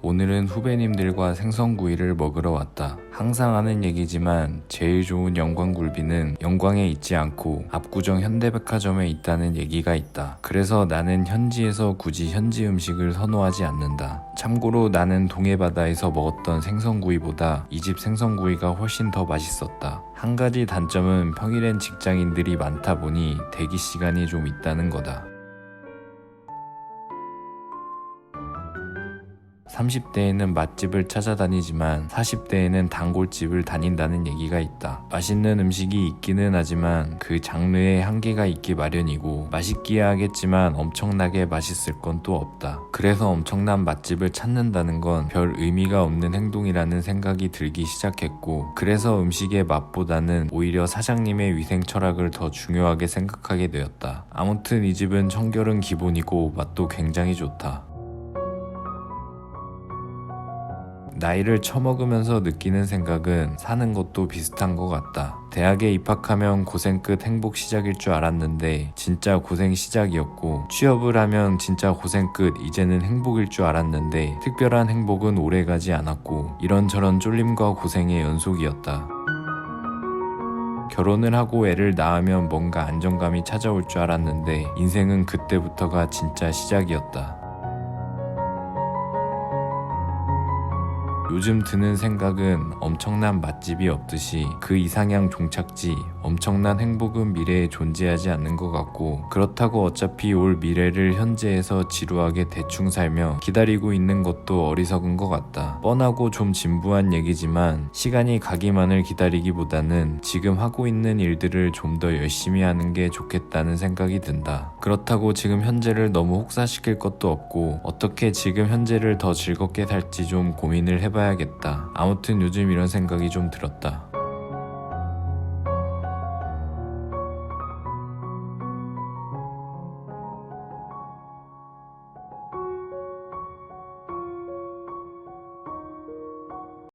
오늘은 후배님들과 생선구이를 먹으러 왔다. 항상 하는 얘기지만 제일 좋은 영광굴비는 영광에 있지 않고 압구정 현대백화점에 있다는 얘기가 있다. 그래서 나는 현지에서 굳이 현지 음식을 선호하지 않는다. 참고로 나는 동해바다에서 먹었던 생선구이보다 이 집 생선구이가 훨씬 더 맛있었다. 한 가지 단점은 평일엔 직장인들이 많다 보니 대기 시간이 좀 있다는 거다. 30대에는 맛집을 찾아다니지만 40대에는 단골집을 다닌다는 얘기가 있다. 맛있는 음식이 있기는 하지만 그 장르에 한계가 있기 마련이고 맛있기야 하겠지만 엄청나게 맛있을 건 또 없다. 그래서 엄청난 맛집을 찾는다는 건 별 의미가 없는 행동이라는 생각이 들기 시작했고 그래서 음식의 맛보다는 오히려 사장님의 위생 철학을 더 중요하게 생각하게 되었다. 아무튼 이 집은 청결은 기본이고 맛도 굉장히 좋다. 나이를 처먹으면서 느끼는 생각은 사는 것도 비슷한 것 같다. 대학에 입학하면 고생 끝 행복 시작일 줄 알았는데 진짜 고생 시작이었고 취업을 하면 진짜 고생 끝 이제는 행복일 줄 알았는데 특별한 행복은 오래가지 않았고 이런저런 쫄림과 고생의 연속이었다. 결혼을 하고 애를 낳으면 뭔가 안정감이 찾아올 줄 알았는데 인생은 그때부터가 진짜 시작이었다. 요즘 드는 생각은 엄청난 맛집이 없듯이 그 이상향 종착지, 엄청난 행복은 미래에 존재하지 않는 것 같고 그렇다고 어차피 올 미래를 현재에서 지루하게 대충 살며 기다리고 있는 것도 어리석은 것 같다. 뻔하고 좀 진부한 얘기지만 시간이 가기만을 기다리기보다는 지금 하고 있는 일들을 좀 더 열심히 하는 게 좋겠다는 생각이 든다. 그렇다고 지금 현재를 너무 혹사시킬 것도 없고 어떻게 지금 현재를 더 즐겁게 살지 좀 고민을 해봐야겠다. 아무튼 요즘 이런 생각이 좀 들었다.